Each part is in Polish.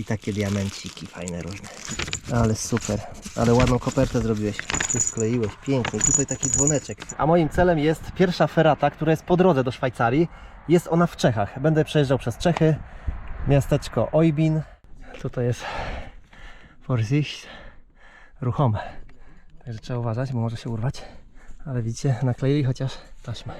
I takie diamenciki fajne różne. Ale super. Ale ładną kopertę zrobiłeś. Ty skleiłeś pięknie. Tutaj taki dzwoneczek. A moim celem jest pierwsza ferata, która jest po drodze do Szwajcarii. Jest ona w Czechach. Będę przejeżdżał przez Czechy. Miasteczko Oybin. Tutaj jest Vorsicht. Ruchome. Także trzeba uważać, bo może się urwać. Ale widzicie, nakleili chociaż taśmę.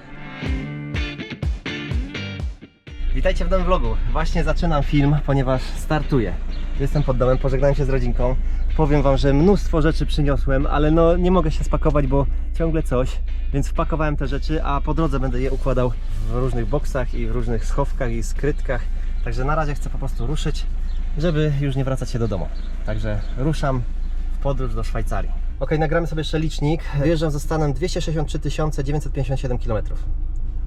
Witajcie w nowym vlogu. Właśnie zaczynam film, ponieważ startuję. Jestem pod domem, pożegnałem się z rodzinką. Powiem Wam, że mnóstwo rzeczy przyniosłem, ale no nie mogę się spakować, bo ciągle coś. Więc wpakowałem te rzeczy, a po drodze będę je układał w różnych boksach i w różnych schowkach i skrytkach. Także na razie chcę po prostu ruszyć, żeby już nie wracać się do domu. Także ruszam w podróż do Szwajcarii. Ok, nagramy sobie jeszcze licznik. Wjeżdżam ze stanem 263 957 km.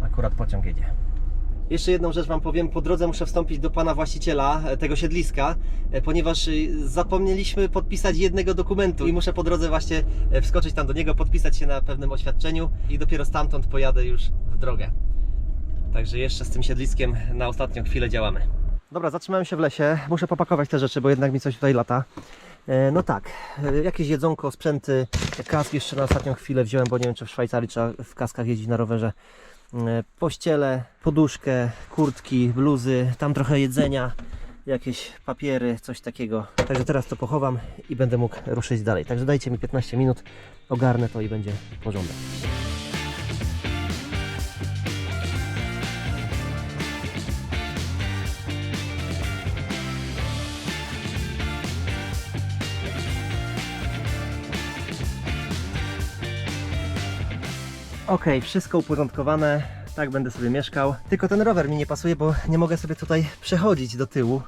Akurat pociąg jedzie. Jeszcze jedną rzecz Wam powiem. Po drodze muszę wstąpić do pana właściciela e, tego siedliska, e, ponieważ y, zapomnieliśmy podpisać jednego dokumentu i muszę po drodze właśnie e, wskoczyć tam do niego, podpisać się na pewnym oświadczeniu i dopiero stamtąd pojadę już w drogę. Także jeszcze z tym siedliskiem na ostatnią chwilę działamy. Dobra, zatrzymałem się w lesie. Muszę popakować te rzeczy, bo jednak mi coś tutaj lata. E, No tak, e, jakieś jedzonko, sprzęty, kask jeszcze na ostatnią chwilę wziąłem, bo nie wiem czy w Szwajcarii trzeba w kaskach jeździć na rowerze. E, Pościele, poduszkę, kurtki, bluzy, tam trochę jedzenia, jakieś papiery, coś takiego. Także teraz to pochowam i będę mógł ruszyć dalej. Także dajcie mi 15 minut, ogarnę to i będzie porządek. Ok, wszystko uporządkowane, tak będę sobie mieszkał. Tylko ten rower mi nie pasuje, bo nie mogę sobie tutaj przechodzić do tyłu.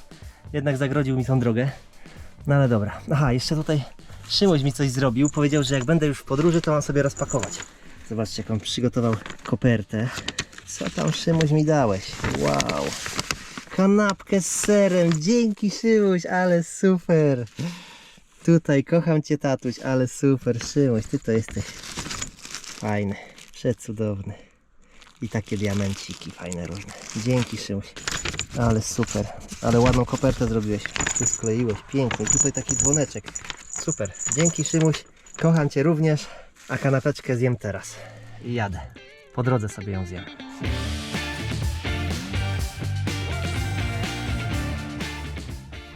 Jednak zagrodził mi tą drogę. No ale dobra. Aha, jeszcze tutaj Szymoś mi coś zrobił. Powiedział, że jak będę już w podróży, to mam sobie rozpakować. Zobaczcie, jak on przygotował kopertę. Co tam Szymuś mi dałeś? Wow. Kanapkę z serem. Dzięki Szymuś, ale super. Tutaj kocham Cię tatuś, ale super. Szymuś, Ty to jesteś Fajny, przecudowny. I takie diamenciki fajne różne. Dzięki Szymuś. Ale super. Ale ładną kopertę zrobiłeś. Ty skleiłeś pięknie. Tutaj taki dzwoneczek. Super. Dzięki Szymuś. Kocham Cię również. A kanapeczkę zjem teraz. I jadę. Po drodze sobie ją zjem.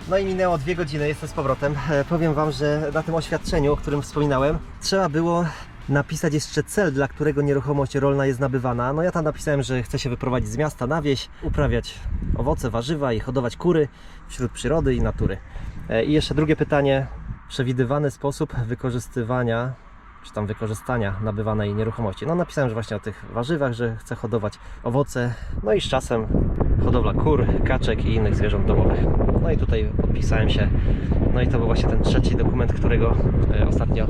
No i minęło dwie godziny, jestem z powrotem. E, powiem Wam, że na tym oświadczeniu, o którym wspominałem, trzeba było napisać jeszcze cel, dla którego nieruchomość rolna jest nabywana. No ja tam napisałem, że chcę się wyprowadzić z miasta na wieś, uprawiać owoce, warzywa i hodować kury wśród przyrody i natury. E, I jeszcze drugie pytanie, przewidywany sposób wykorzystywania czy tam wykorzystania nabywanej nieruchomości. No napisałem, że właśnie o tych warzywach, że chcę hodować owoce, no i z czasem hodowla kur, kaczek i innych zwierząt domowych. No i tutaj podpisałem się. No i to był właśnie ten trzeci dokument, którego e, ostatnio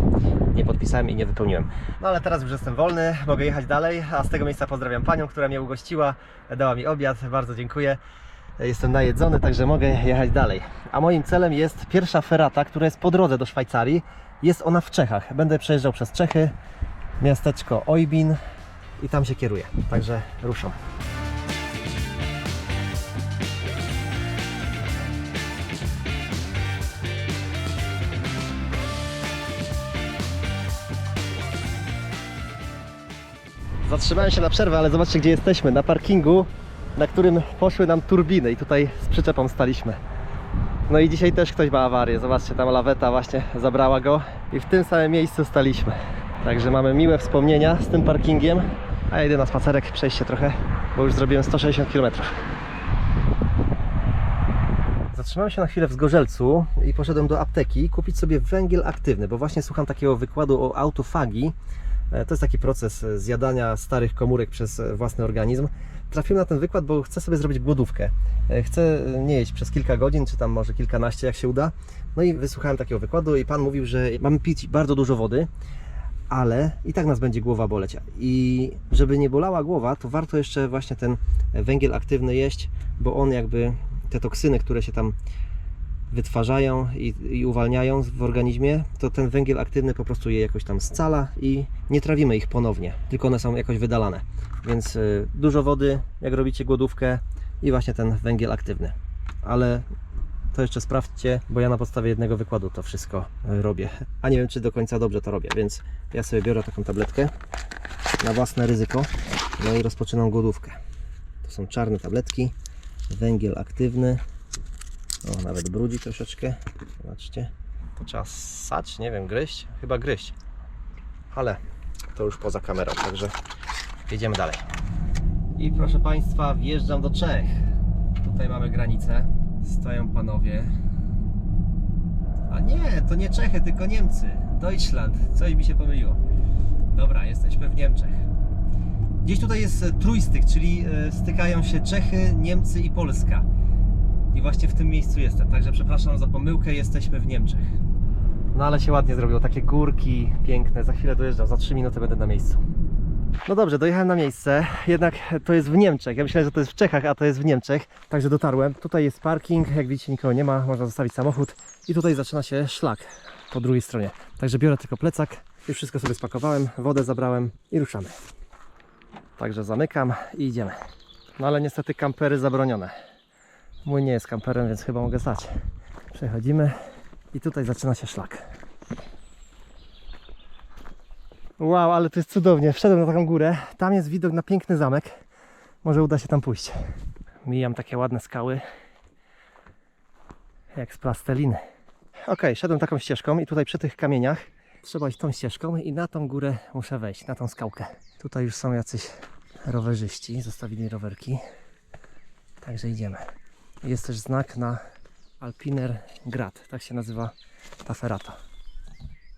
nie podpisałem i nie wypełniłem. No ale teraz już jestem wolny, mogę jechać dalej, a z tego miejsca pozdrawiam panią, która mnie ugościła, dała mi obiad, bardzo dziękuję. Jestem najedzony, także mogę jechać dalej. A moim celem jest pierwsza ferata, która jest po drodze do Szwajcarii. Jest ona w Czechach. Będę przejeżdżał przez Czechy, miasteczko Oybin i tam się kieruję. Także ruszam. Zatrzymałem się na przerwę, ale zobaczcie gdzie jesteśmy. Na parkingu, na którym poszły nam turbiny i tutaj z przyczepą staliśmy. No i dzisiaj też ktoś ma awarię. Zobaczcie, tam laweta właśnie zabrała go i w tym samym miejscu staliśmy. Także mamy miłe wspomnienia z tym parkingiem. A ja idę na spacerek, przejść się trochę, bo już zrobiłem 160 km. Zatrzymałem się na chwilę w Zgorzelcu i poszedłem do apteki kupić sobie węgiel aktywny, bo właśnie słucham takiego wykładu o autofagii. E, To jest taki proces e, zjadania starych komórek przez e, własny organizm. Trafiłem na ten wykład, bo chcę sobie zrobić głodówkę. Chcę nie jeść przez kilka godzin, czy tam może kilkanaście, jak się uda. No i wysłuchałem takiego wykładu i pan mówił, że mamy pić bardzo dużo wody, ale i tak nas będzie głowa boleć. I żeby nie bolała głowa, to warto jeszcze właśnie ten węgiel aktywny jeść, bo on jakby te toksyny, które się tam wytwarzają i, i uwalniają w organizmie, to ten węgiel aktywny po prostu je jakoś tam scala i nie trawimy ich ponownie, tylko one są jakoś wydalane. Więc y, dużo wody, jak robicie głodówkę i właśnie ten węgiel aktywny. Ale to jeszcze sprawdźcie, bo ja na podstawie jednego wykładu to wszystko e, robię. A nie wiem, czy do końca dobrze to robię, więc ja sobie biorę taką tabletkę na własne ryzyko, no i rozpoczynam głodówkę. To są czarne tabletki, węgiel aktywny, o, nawet brudzi troszeczkę, zobaczcie. To trzeba ssać, nie wiem, gryźć? Chyba gryźć. Ale to już poza kamerą, także jedziemy dalej. I proszę Państwa, wjeżdżam do Czech. Tutaj mamy granicę. Stoją panowie. A nie, to nie Czechy, tylko Niemcy. Deutschland. Coś mi się pomyliło. Dobra, jesteśmy w Niemczech. Gdzieś tutaj jest e, trójstyk, czyli e, stykają się Czechy, Niemcy i Polska. I właśnie w tym miejscu jestem. Także przepraszam za pomyłkę, jesteśmy w Niemczech. No ale się ładnie zrobiło, takie górki piękne. Za chwilę dojeżdżam, za 3 minuty będę na miejscu. No dobrze, dojechałem na miejsce, jednak to jest w Niemczech. Ja myślałem, że to jest w Czechach, a to jest w Niemczech. Także dotarłem. Tutaj jest parking, jak widzicie nikogo nie ma, można zostawić samochód. I tutaj zaczyna się szlak po drugiej stronie. Także biorę tylko plecak, już wszystko sobie spakowałem, wodę zabrałem i ruszamy. Także zamykam i idziemy. No ale niestety kampery zabronione. Mój nie jest kamperem, więc chyba mogę stać. Przechodzimy i tutaj zaczyna się szlak. Wow, ale to jest cudownie. Wszedłem na taką górę. Tam jest widok na piękny zamek. Może uda się tam pójść. Mijam takie ładne skały. Jak z plasteliny. Ok, szedłem taką ścieżką i tutaj przy tych kamieniach trzeba iść tą ścieżką i na tą górę muszę wejść, na tą skałkę. Tutaj już są jacyś rowerzyści, zostawili rowerki. Także idziemy. Jest też znak na Alpiner Grad, tak się nazywa ta ferata.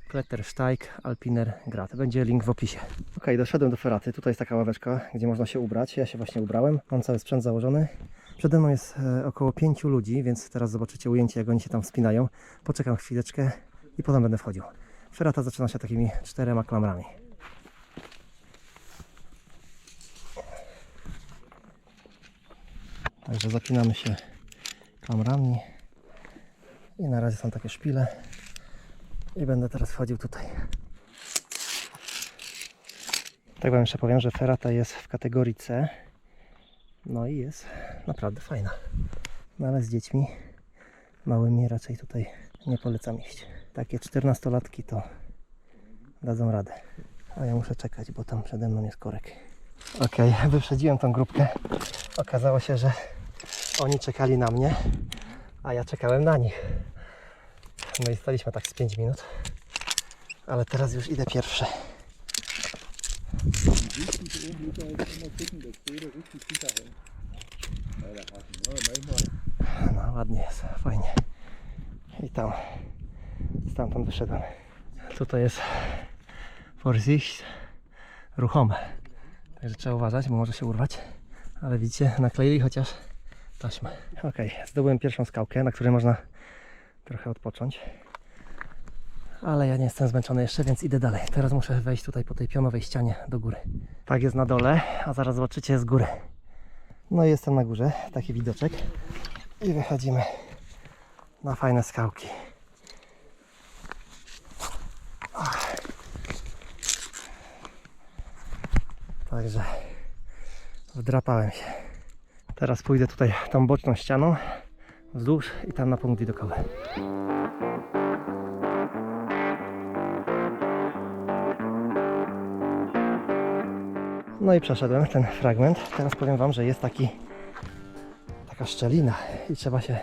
Klettersteig Alpiner Grad. Będzie link w opisie. Ok, doszedłem do feraty. Tutaj jest taka ławeczka, gdzie można się ubrać. Ja się właśnie ubrałem. Mam cały sprzęt założony. Przede mną jest e, około pięciu ludzi, więc teraz zobaczycie ujęcie, jak oni się tam wspinają. Poczekam chwileczkę i potem będę wchodził. Ferata zaczyna się takimi czterema klamrami. Także zapinamy się klamrami. I na razie są takie szpile. I będę teraz wchodził tutaj. Tak wam jeszcze powiem, że ferata jest w kategorii C. No i jest naprawdę fajna. No ale z dziećmi małymi raczej tutaj nie polecam iść. Takie 14-latki to dadzą radę. A ja muszę czekać, bo tam przede mną jest korek. Ok, wyprzedziłem tą grupkę. Okazało się, że oni czekali na mnie, a ja czekałem na nich. No i staliśmy tak z 5 minut. Ale teraz już idę pierwszy. No ładnie jest, fajnie. I tam, stamtąd wyszedłem. Tutaj jest Vorsicht ruchome. Także trzeba uważać, bo może się urwać. Ale widzicie, nakleili chociaż taśmę. Ok, zdobyłem pierwszą skałkę, na której można trochę odpocząć. Ale ja nie jestem zmęczony jeszcze, więc idę dalej. Teraz muszę wejść tutaj po tej pionowej ścianie do góry. Tak jest na dole, a zaraz zobaczycie z góry. No i jestem na górze, taki widoczek. I wychodzimy na fajne skałki. Także wdrapałem się. Teraz pójdę tutaj tą boczną ścianą wzdłuż i tam na punkt widokowy. No i przeszedłem ten fragment. Teraz powiem Wam, że jest taki taka szczelina i trzeba się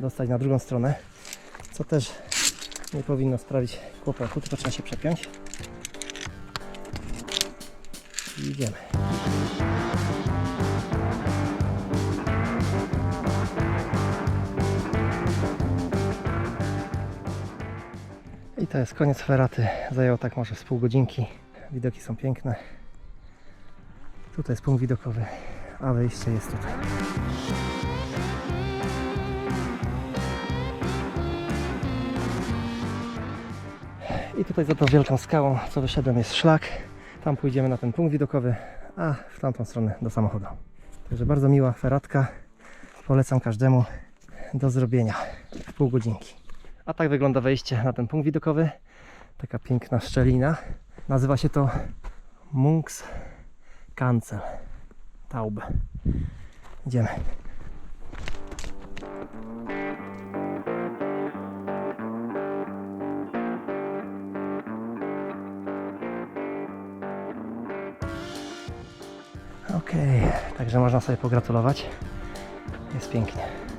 dostać na drugą stronę, co też nie powinno sprawić kłopotu, tylko trzeba się przepiąć. I idziemy. To jest koniec feraty. Zajęło tak może z pół godzinki. Widoki są piękne. Tutaj jest punkt widokowy, a wyjście jest tutaj. I tutaj za tą wielką skałą, co wyszedłem, jest szlak. Tam pójdziemy na ten punkt widokowy, a w tamtą stronę do samochodu. Także bardzo miła feratka. Polecam każdemu do zrobienia w pół godzinki. A tak wygląda wejście na ten punkt widokowy. Taka piękna szczelina. Nazywa się to Munks Kancel Taube. Idziemy. Okej, okay, także można sobie pogratulować. Jest pięknie.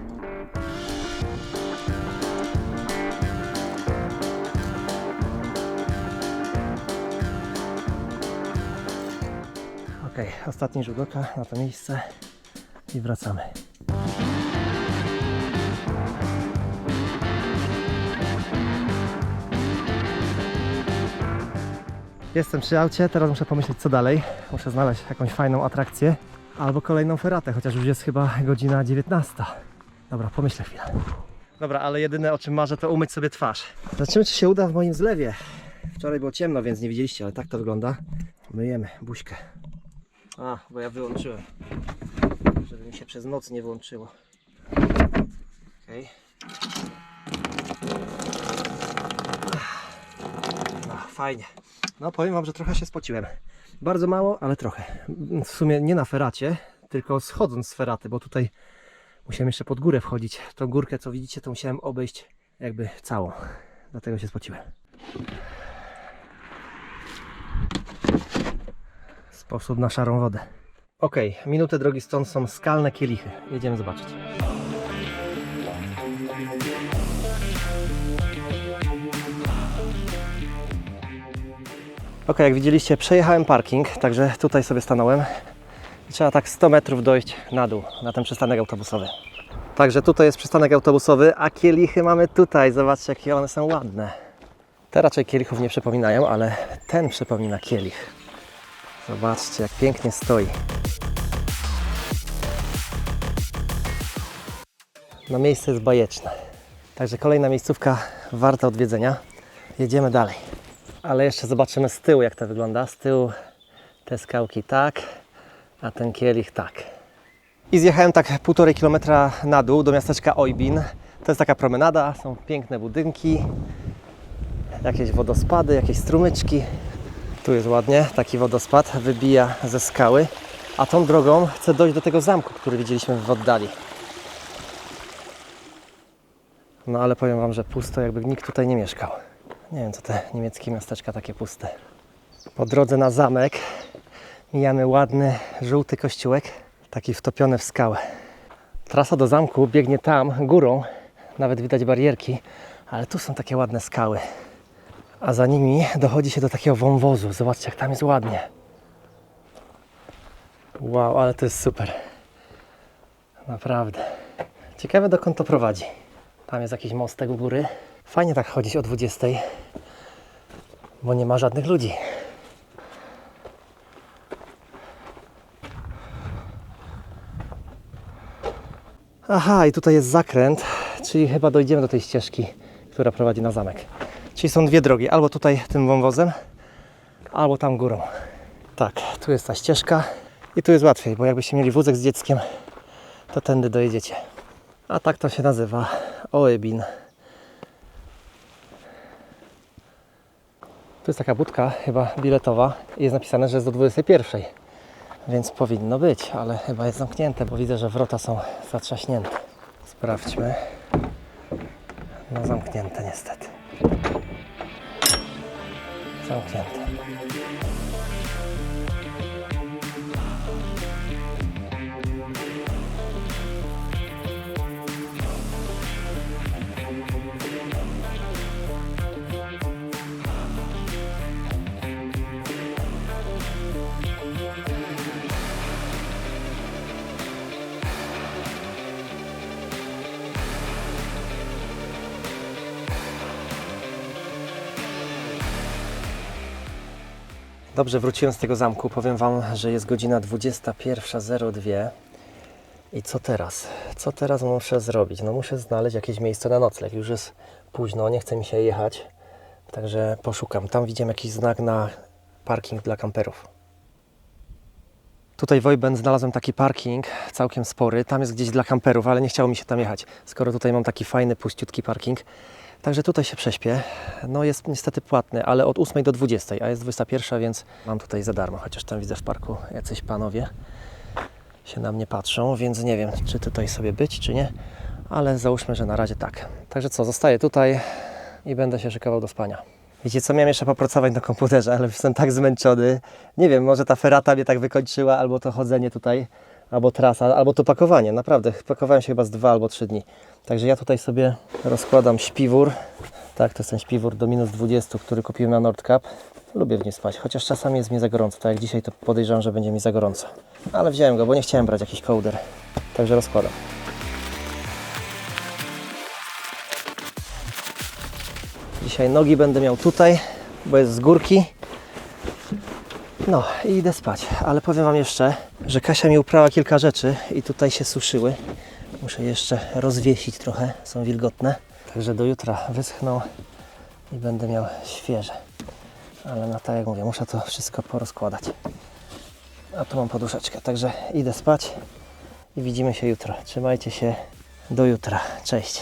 Ostatni rzut oka na to miejsce i wracamy. Jestem przy aucie, teraz muszę pomyśleć co dalej. Muszę znaleźć jakąś fajną atrakcję albo kolejną feratę, chociaż już jest chyba godzina 19. Dobra, pomyślę chwilę. Dobra, ale jedyne o czym marzę to umyć sobie twarz. Zobaczymy czy się uda w moim zlewie. Wczoraj było ciemno, więc nie widzieliście, ale tak to wygląda. Myjemy buźkę. A, bo ja wyłączyłem. Żeby mi się przez noc nie włączyło. Okej. No, fajnie. No powiem Wam, że trochę się spociłem. Bardzo mało, ale trochę. W sumie nie na feracie, tylko schodząc z feraty, bo tutaj musiałem jeszcze pod górę wchodzić. Tą górkę, co widzicie, to musiałem obejść jakby całą. Dlatego się spociłem. Sposób na szarą wodę. Ok, minutę drogi stąd są skalne kielichy. Jedziemy zobaczyć. Ok, jak widzieliście, przejechałem parking, także tutaj sobie stanąłem. Trzeba tak 100 metrów dojść na dół, na ten przystanek autobusowy. Także tutaj jest przystanek autobusowy, a kielichy mamy tutaj. Zobaczcie, jakie one są ładne. Te raczej kielichów nie przypominają, ale ten przypomina kielich. Zobaczcie, jak pięknie stoi. No miejsce jest bajeczne. Także kolejna miejscówka warta odwiedzenia. Jedziemy dalej. Ale jeszcze zobaczymy z tyłu, jak to wygląda. Z tyłu te skałki tak, a ten kielich tak. I zjechałem tak półtorej kilometra na dół do miasteczka Ojbin. To jest taka promenada, są piękne budynki, jakieś wodospady, jakieś strumyczki. Tu jest ładnie, taki wodospad wybija ze skały. A tą drogą chcę dojść do tego zamku, który widzieliśmy w oddali. No ale powiem Wam, że pusto, jakby nikt tutaj nie mieszkał. Nie wiem, co te niemieckie miasteczka takie puste. Po drodze na zamek mijamy ładny, żółty kościółek, taki wtopiony w skałę. Trasa do zamku biegnie tam, górą, nawet widać barierki, ale tu są takie ładne skały. A za nimi dochodzi się do takiego wąwozu. Zobaczcie, jak tam jest ładnie. Wow, ale to jest super. Naprawdę. Ciekawe, dokąd to prowadzi. Tam jest jakiś mostek u góry. Fajnie tak chodzić o 20, bo nie ma żadnych ludzi. Aha, i tutaj jest zakręt, czyli chyba dojdziemy do tej ścieżki, która prowadzi na zamek. Czyli są dwie drogi, albo tutaj tym wąwozem, albo tam górą. Tak, tu jest ta ścieżka i tu jest łatwiej, bo jakbyście mieli wózek z dzieckiem, to tędy dojedziecie. A tak to się nazywa Oebin. Tu jest taka budka, chyba biletowa i jest napisane, że jest do 21. Więc powinno być, ale chyba jest zamknięte, bo widzę, że wrota są zatrzaśnięte. Sprawdźmy. No zamknięte niestety. Zamknięte. Dobrze, wróciłem z tego zamku. Powiem Wam, że jest godzina 21.02. I co teraz? Co teraz muszę zrobić? No muszę znaleźć jakieś miejsce na nocleg. Już jest późno, nie chce mi się jechać. Także poszukam. Tam widziałem jakiś znak na parking dla kamperów. Tutaj w Ojben znalazłem taki parking, całkiem spory. Tam jest gdzieś dla kamperów, ale nie chciało mi się tam jechać. Skoro tutaj mam taki fajny, puściutki parking. Także tutaj się prześpię. No jest niestety płatny, ale od 8 do 20, a jest 21, więc mam tutaj za darmo. Chociaż tam widzę w parku jacyś panowie się na mnie patrzą, więc nie wiem, czy tutaj sobie być, czy nie. Ale załóżmy, że na razie tak. Także co, zostaję tutaj i będę się szykował do spania. Wiecie co, miałem jeszcze popracować na komputerze, ale jestem tak zmęczony. Nie wiem, może ta ferata mnie tak wykończyła, albo to chodzenie tutaj, albo trasa, albo to pakowanie. Naprawdę, pakowałem się chyba z dwa albo trzy dni. Także ja tutaj sobie rozkładam śpiwór. Tak, to jest ten śpiwór do minus 20, który kupiłem na Nordcap. Lubię w nim spać, chociaż czasami jest mi za gorąco. Tak jak dzisiaj to podejrzewam, że będzie mi za gorąco. Ale wziąłem go, bo nie chciałem brać jakiś kołder. Także rozkładam. Dzisiaj nogi będę miał tutaj, bo jest z górki. No i idę spać, ale powiem Wam jeszcze, że Kasia mi uprała kilka rzeczy i tutaj się suszyły. Muszę jeszcze rozwiesić trochę, są wilgotne. Także do jutra wyschną i będę miał świeże. Ale no tak jak mówię, muszę to wszystko porozkładać. A tu mam poduszeczkę, także idę spać i widzimy się jutro. Trzymajcie się, do jutra. Cześć.